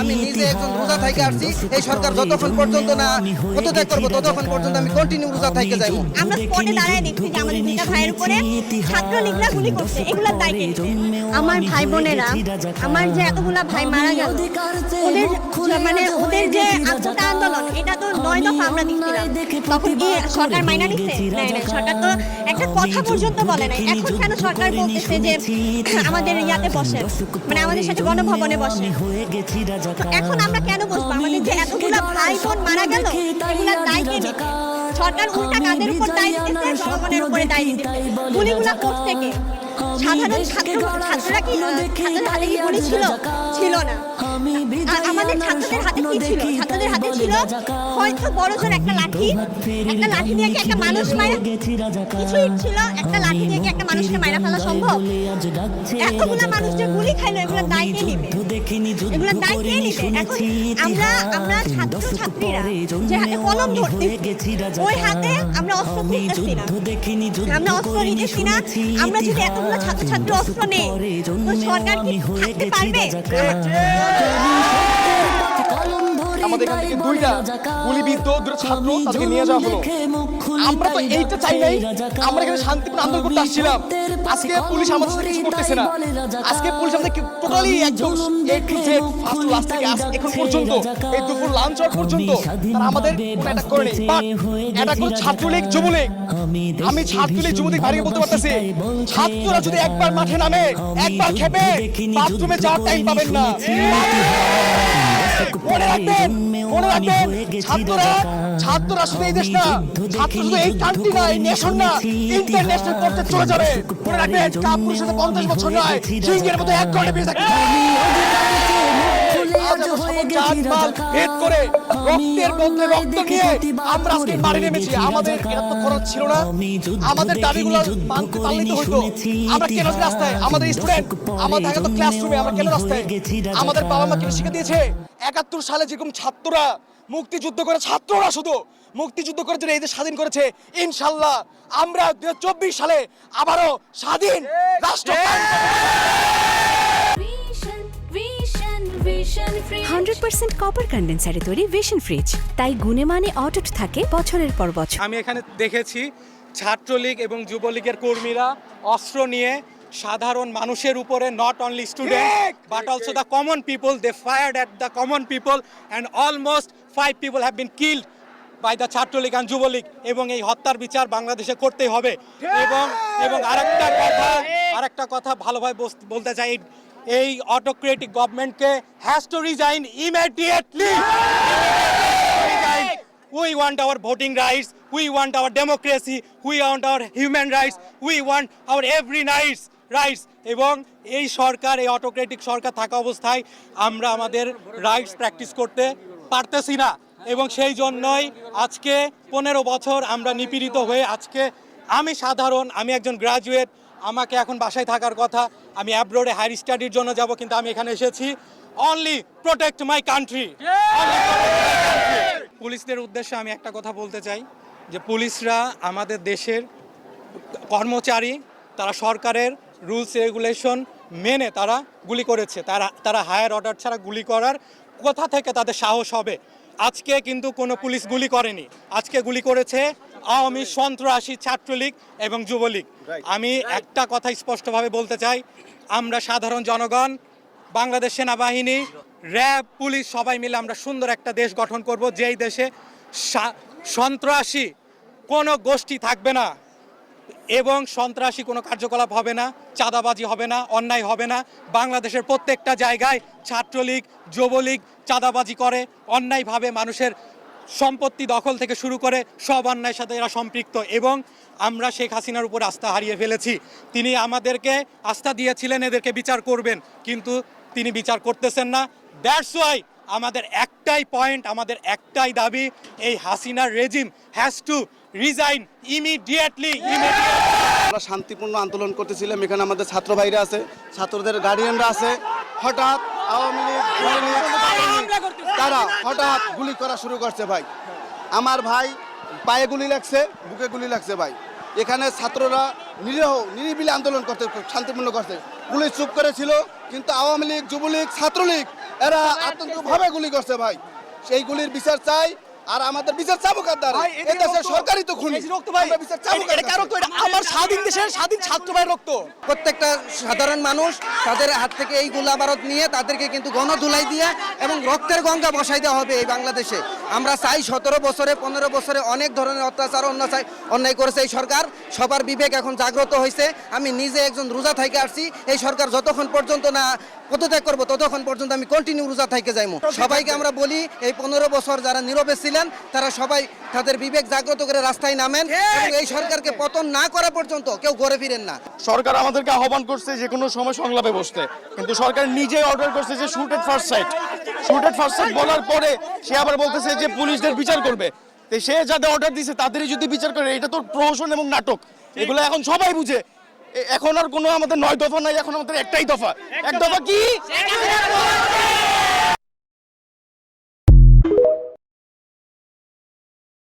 আমি নিজে একজন রোজা থেকে আসছি এই সরকার যতক্ষণ পর্যন্ত না পদত্যাগ করব ততক্ষণ পর্যন্ত আমি কন্টিনিউ রোজা থেকে যাব আমরা স্পটে দাঁড়ায় দেখছি যে আমাদের দুইটা ভাইয়ের উপরে ছাত্র লীগরা গুলি করছে এগুলোর দায় আমার ভাই বোনেরা আমার যে এতগুলা ভাই মারা গেল ওদের মানে ওদের যে আত্মটা আন্দোলন এটা তো নয় দফা আমরা দিচ্ছিলাম তখন কি সরকার মাইনা নিচ্ছে। সরকার তো একটা কথা পর্যন্ত বলে নাই। এখন কেন সরকার বলতেছে যে আমাদের ইয়াতে বসে। মানে আমাদের সাথে গণভবনে বসে। এখন আমরা কেন বসবো? আমাদের যে এতগুলো ভাই বোন মারা গেল এগুলার দায়িত্ব সরকার উল্টা কাদের উপর দায়িত্ব দিচ্ছে জনগণের উপরে দায়িত্ব দিচ্ছে গুলিগুলা করছে কে সাধারণ ছাত্র ছাত্ররা কি ছাত্রদের হাতে কি গুলি ছিল ছিল না। আমাদের ছাত্রদের হাতে কি ছিল? ছাত্রদের হাতে ছিল হয়তো বড় জোর একটা লাঠি একটা লাঠি দিয়ে কি একটা মানুষ মারা কিছুই ছিল একটা লাঠি দিয়ে কি একটা মানুষকে মারা ফেলা সম্ভব? এতগুলা মানুষ যে গুলি খাইলো এগুলোর দায় কে নিবে? এগুলোর দায় কে নিবে? এখন আমরা আমরা ছাত্র ছাত্রীরা যে হাতে কলম ধরতেছি ওই হাতে আমরা দেখিনি যুদ্ধ আমরা অস্ত্র নিতেছি না। আমরা যদি এতগুলো ছাত্র ছাত্রী অস্ত্র নেই তো সরকার কি থাকতে পারবে? আমাদের এখান থেকে দুইটা গুলিবিদ্ধ দুটো ছাত্র তাদেরকে নিয়ে যাওয়া হলো। আমরা তো এইটা চাই নাই। আমরা এখানে শান্তিপূর্ণ আন্দোলন করতে আসছিলাম। আজকে পুলিশ আমাদের সাথে কিছু করতেছে না। আজকে পুলিশ আমাদের টোটালি একদম A to Z first last থেকে এখন পর্যন্ত। এই দুপুর লাঞ্চ হওয়ার পর্যন্ত তারা আমাদের অ্যাটাক করেনি। বাট অ্যাটাক করে ছাত্রলীগ যুবলীগ। আমি ছাত্রলীগ যুবলীগ বলতে পারতেছি। ছাত্ররা যদি একবার মাঠে নামে একবার খেপে বাথরুমে যাওয়ার টাইম পাবেন না। মনে রাখবেন মনে রাখবেন ছাত্ররা ছাত্ররা শুধু এই দেশ না ছাত্র শুধু এই কান্ট্রি না এই নেশন না ইন্টারন্যাশনাল পর্যায়ে চলে যাবে। মনে রাখবেন কাপুরের সাথে পঞ্চাশ বছর নয় সিংহের মতো এক ঘণ্টা বেঁচে থাকবে করে রক্তের বদলে রক্ত নিয়ে আমরা আজকে মারি নেমেছি। আমাদের এটা তো করার ছিল না। আমাদের দাবিগুলো মানতে পারলেই তো হইতো। আমরা কেন রাস্তায়? আমাদের স্টুডেন্ট আমাদের আগে তো ক্লাসরুমে আমরা কেন রাস্তায়? আমাদের বাবা মা কেন শিখে দিয়েছে একাত্তর সালে যেরকম ছাত্ররা মুক্তিযুদ্ধ করে ছাত্ররা শুধু মুক্তিযুদ্ধ করে এই দেশ স্বাধীন করেছে ইনশাল্লাহ আমরা দুই হাজার চব্বিশ সালে আবারও স্বাধীন রাষ্ট্র হান্ড্রেড পার্সেন্ট কপার কন্ডেন্সারে তৈরি ভিশন ফ্রিজ তাই গুণে মানে অটুট থাকে বছরের পর বছর। আমি এখানে দেখেছি ছাত্রলীগ এবং যুবলীগের কর্মীরা অস্ত্র নিয়ে সাধারণ মানুষের উপরে not only student but also the common people they fired at the common people and almost five people have been killed by the Chhatra League and Jubo League এবং এই হত্যার বিচার বাংলাদেশে করতেই হবে। এবং এবং আরেকটা কথা আরেকটা কথা ভালোভাবে বলতে চাই এই- অটোক্রেটিক গভর্নমেন্টকে has to resign immediately we want our voting rights we want our democracy we want our human rights we want our every rights. Rights এবং এই সরকার এই অটোক্রেটিক সরকার থাকা অবস্থায় আমরা আমাদের রাইটস প্র্যাকটিস করতে পারতেছি না। এবং সেই জন্যই আজকে পনেরো বছর আমরা নিপীড়িত হয়ে আজকে আমি সাধারণ আমি একজন গ্রাজুয়েট আমাকে এখন বাসায় থাকার কথা আমি অ্যাব্রোডে হায়ার স্টাডির জন্য যাব কিন্তু আমি এখানে এসেছি অনলি প্রোটেক্ট মাই কান্ট্রি পুলিশদের উদ্দেশ্যে আমি একটা কথা বলতে চাই যে পুলিশরা আমাদের দেশের কর্মচারী তারা সরকারের রুলস রেগুলেশন মেনে তারা গুলি করেছে। তারা তারা হায়ার অর্ডার ছাড়া গুলি করার কোথা থেকে তাদের সাহস হবে। আজকে কিন্তু কোনো পুলিশ গুলি করেনি। আজকে গুলি করেছে আওয়ামী সন্ত্রাসী ছাত্রলীগ এবং যুবলীগ। আমি একটা কথা স্পষ্টভাবে বলতে চাই আমরা সাধারণ জনগণ বাংলাদেশ সেনাবাহিনী র্যাব পুলিশ সবাই মিলে আমরা সুন্দর একটা দেশ গঠন করব যেই দেশে সন্ত্রাসী কোনো গোষ্ঠী থাকবে না এবং সন্ত্রাসী কোনো কার্যকলাপ হবে না চাঁদাবাজি হবে না অন্যায় হবে না। বাংলাদেশের প্রত্যেকটা জায়গায় ছাত্রলীগ যুবলীগ চাঁদাবাজি করে অন্যায়ভাবে মানুষের সম্পত্তি দখল থেকে শুরু করে সব অন্যায়ের সাথে এরা সম্পৃক্ত এবং আমরা শেখ হাসিনার উপর আস্থা হারিয়ে ফেলেছি। তিনি আমাদেরকে আস্থা দিয়েছিলেন, এদেরকে বিচার করবেন, কিন্তু তিনি বিচার করতেছেন না। দ্যাটস ওয়াই আমাদের একটাই পয়েন্ট আমাদের একটাই দাবি, এই হাসিনার regime has to resign immediately আমরা শান্তিপূর্ণ আন্দোলন করতেছিলাম, এখানে আমাদের ছাত্র ভাইরা আছে, ছাত্রদের গার্ডিয়ানরা আছে। হঠাৎ আওয়ামী লীগ তারা হঠাৎ গুলি করা শুরু করছে ভাই। আমার ভাই পায়ে গুলি লাগছে বুকে গুলি লাগছে ভাই। এখানে ছাত্ররা নিরীহ নিরিবিলি আন্দোলন করতে শান্তিপূর্ণ করছে পুলিশ চুপ করেছিল কিন্তু আওয়ামী লীগ যুবলীগ ছাত্রলীগ এরা আতঙ্কভাবে গুলি করছে ভাই। সেই গুলির বিচার চাই আর আমাদের বিচার চাবো কার দ্বারা। ভাই, এই দেশের সরকারই তো খুনি। বিচার চাবো কার স্বাধীন দেশের স্বাধীন ছাত্র ভাইয়ের রক্ত। প্রত্যেকটা সাধারণ মানুষ তাদের হাত থেকে এই গোলা বারুদ নিয়ে তাদেরকে কিন্তু গণ গণধুলাই দিয়ে এবং রক্তের গঙ্গা বসাই দেওয়া হবে এই বাংলাদেশে। আমরা চাই সতেরো বছরে, পনেরো বছরে অনেক ধরনের অত্যাচার, অন্যায় অন্যায় করেছে এই সরকার। সবার বিবেক এখন জাগ্রত হয়েছে। আমি নিজে একজন রোজা থেকে আসছি। এই সরকার যতক্ষণ পর্যন্ত না পদত্যাগ করব, ততক্ষণ পর্যন্ত আমি কন্টিনিউ রোজা থেকে যাইমু। সবাইকে আমরা বলি, এই পনেরো বছর যারা নীরবে ছিলেন, তারা সবাই তাদের বিবেক জাগ্রত করে রাস্তায় নামেন এবং এই সরকারকে পতন না করা পর্যন্ত কেউ ঘরে ফিরেন না। সরকার আমাদেরকে আহ্বান করছে যে কোনো সময় সংলাপে বসতে। কিন্তু সরকার নিজে অর্ডার করছে যে shoot at first sight shoot at first sight বলার পরে সে আবার বলতেছে যে পুলিশদের বিচার করবে। তো সে যাদের অর্ডার দিছে তাদেরই যদি বিচার করে এটা তো প্রহসন এবং নাটক। এগুলো এখন সবাই বুঝে। এখন আর কোনো আমাদের নয় দফা নাই এখন আমাদের একটাই দফা। এক দফা কি?